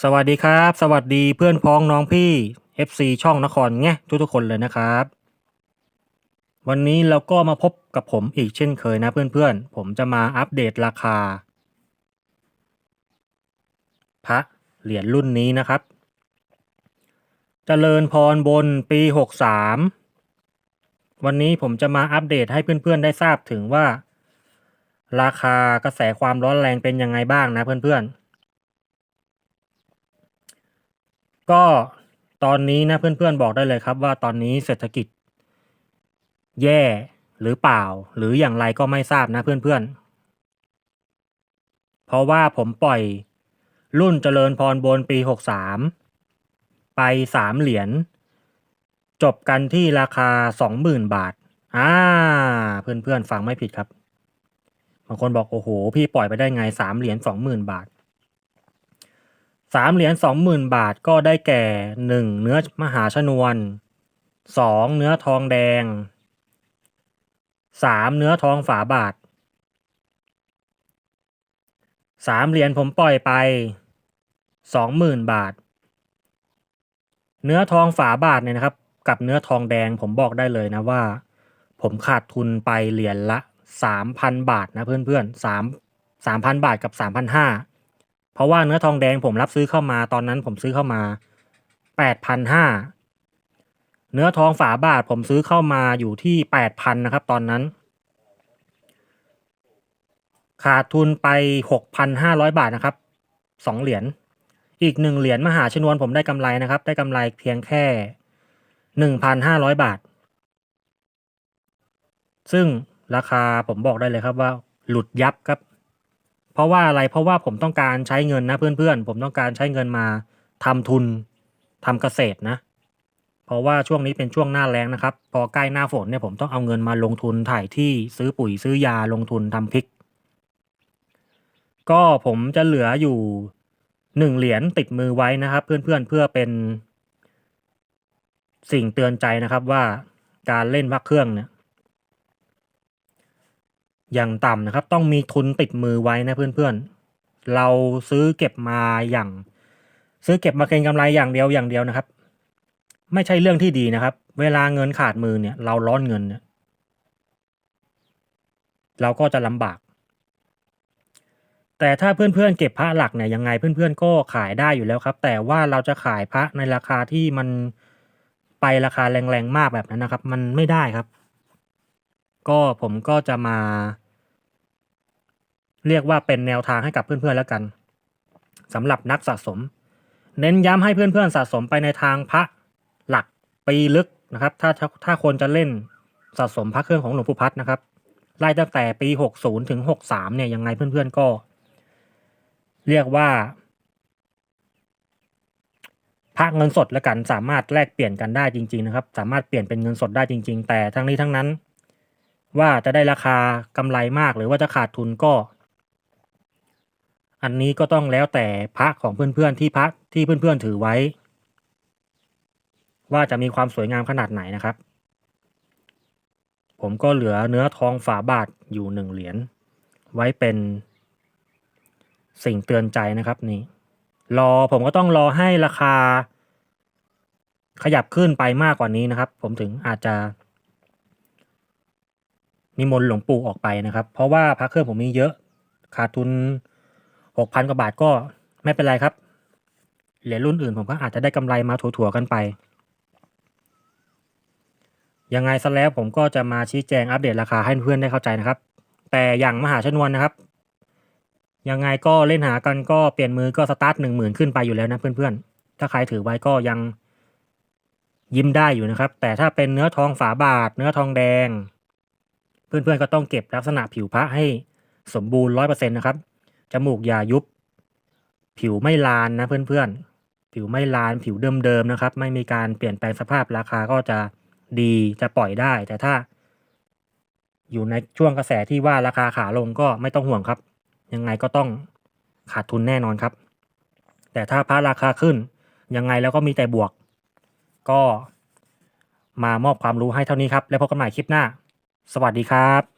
สวัสดีครับ สวัสดีเพื่อนพ้องน้องพี่ FC ช่องนครแงทุกทุกคนเลยนะครับ วันนี้เราก็มาพบกับผมอีกเช่นเคยนะเพื่อนๆ ผมจะมาอัปเดตราคา พระเหรียญรุ่นนี้นะครับเจริญพรบนปี 63 วันนี้ผมจะมาอัปเดตให้เพื่อนๆ ได้ทราบถึงว่า ราคากระแสความร้อนแรงเป็นยังไงบ้างนะเพื่อนๆ ก็ตอนนี้นะเพื่อนๆบอกได้เลยครับ ว่าตอนนี้เศรษฐกิจ แย่หรือเปล่า หรืออย่างไรก็ไม่ทราบนะเพื่อนๆ เพราะว่าผมปล่อยรุ่นเจริญพรบนปี 63 ไปสามเหรียญจบกันที่ราคา 20,000 บาทอ่าเพื่อนๆ ฟังไม่ผิดครับ บางคนบอก โอ้โห พี่ปล่อยไปได้ไงสามเหรียญ20,000 บาท สามเหรียญสองหมื่นบาทก็ได้แก่หนึ่งเนื้อมหาชนวนสองเนื้อทองแดงสามเนื้อทองฝาบาทสามเหรียญผมปล่อยไปสองหมื่นบาท เนื้อทองฝาบาทเนี่ยนะครับ กับเนื้อทองแดงผมบอกได้เลยนะว่า ผมขาดทุนไปเหรียญละสามพันบาทนะเพื่อนๆสามสามพันบาทกับสามพันห้า เพราะว่าเนื้อทองแดงผมรับซื้อเข้ามาตอนนั้นผมซื้อเข้ามาแปดพันห้าเนื้อทองฝาบาทผมซื้อเข้ามาอยู่ที่แปดพันนะครับตอนนั้น ขาดทุนไปหกพันห้าร้อยบาทนะครับสองเหรียญอีกหนึ่งเหรียญมหาชนวนผมได้กำไรนะครับ ได้กำไรเพียงแค่หนึ่งพันห้าร้อยบาท ซึ่งราคาผมบอกได้เลยครับว่าหลุดยับครับ เพราะว่าอะไรเพราะว่าผมต้องการใช้เงินนะเพื่อนๆ ผมต้องการใช้เงินมาทำทุนทำเกษตรนะ เพราะว่าช่วงนี้เป็นช่วงหน้าแล้งนะครับ พอใกล้หน้าฝนเนี่ยผมต้องเอาเงินมาลงทุนถ่ายที่ซื้อปุ๋ยซื้อยาลงทุนทำพริก ก็ผมจะเหลืออยู่หนึ่งเหรียญติดมือไว้นะครับ เพื่อนๆเพื่อเป็น สิ่งเตือนใจนะครับว่าการเล่นพักเครื่องเนี่ย อย่างต่ำนะครับ ต้องมีทุนติดมือไว้นะเพื่อนๆ เราซื้อเก็บมาอย่าง ซื้อเก็บมาเก็งกำไรอย่างเดียวอย่างเดียวนะครับ ไม่ใช่เรื่องที่ดีนะครับ เวลาเงินขาดมือเนี่ย เราร้อนเงินเนี่ยเราก็จะลำบาก แต่ถ้าเพื่อนๆเก็บพระหลักเนี่ยยังไงเพื่อนๆก็ขายได้อยู่แล้วครับ แต่ว่าเราจะขายพระในราคาที่มันไปราคาแรงๆมากแบบนั้นนะครับ มันไม่ได้ครับ ก็ผมก็จะมา เรียกว่าเป็นแนวทางให้กับเพื่อนๆแล้วกันสำหรับนักสะสม เน้นย้ำให้เพื่อนๆสะสมไปในทางพระหลักปีลึกนะครับถ้าถ้าถ้าคนจะเล่นสะสมพระเครื่องของหลวงปู่พัดนะครับไล่ตั้งแต่ปี 60 ถึง 63 เนี่ยยังไงเพื่อนๆก็ เรียกว่าพระเงินสดแล้วกันสามารถแลกเปลี่ยนกันได้จริง ๆ นะครับ สามารถเปลี่ยนเป็นเงินสดได้จริง ๆ แต่ทั้งนี้ทั้งนั้น ว่าจะได้ราคากำไรมากหรือว่าจะขาดทุนก็ อันนี้ก็ต้องแล้วแต่พระของเพื่อนๆที่พระที่เพื่อนๆถือไว้ ว่าจะมีความสวยงามขนาดไหนนะครับ ผมก็เหลือเนื้อทองฝาบาทอยู่หนึ่งเหรียญไว้เป็นสิ่งเตือนใจนะครับนี่รอผมก็ต้องรอให้ราคา ขยับขึ้นไปมากกว่านี้นะครับ ผมถึงอาจจะ นิมนต์หลวงปู่ออกไปนะครับ เพราะว่าพระเครื่องผมมีเยอะขาดทุน หกพันกว่าบาทก็ไม่เป็นไรครับ เหรียญรุ่นอื่นผมก็อาจจะได้กำไรมาถั่วๆกันไป ยังไงซะแล้วผมก็จะมาชี้แจงอัปเดตราคาให้เพื่อนได้เข้าใจนะครับ แต่อย่างมหาชนวนนะครับ ยังไงก็เล่นหากันก็เปลี่ยนมือก็สตาร์ทหนึ่งหมื่นขึ้นไปอยู่แล้วนะเพื่อนๆ ถ้าใครถือไว้ก็ยังยิ้มได้อยู่นะครับ แต่ถ้าเป็นเนื้อทองฝาบาท เนื้อทองแดง เพื่อนๆก็ต้องเก็บลักษณะผิวพระให้สมบูรณ์ร้อยเปอร์เซ็นต์นะครับ จมูกอย่ายุบ ผิวไม่ลานนะเพื่อนๆ ผิวไม่ลานผิวเดิมๆนะครับ ไม่มีการเปลี่ยนแปลงสภาพราคาก็จะดีจะปล่อยได้ แต่ถ้า อยู่ในช่วงกระแสที่ว่าราคาขาลงก็ไม่ต้องห่วงครับ ยังไงก็ต้องขาดทุนแน่นอนครับ แต่ถ้าพระราคาขึ้น ยังไงแล้วก็มีแต่บวก ก็มามอบความรู้ให้เท่านี้ครับ แล้วพบกันใหม่คลิปหน้า สวัสดีครับ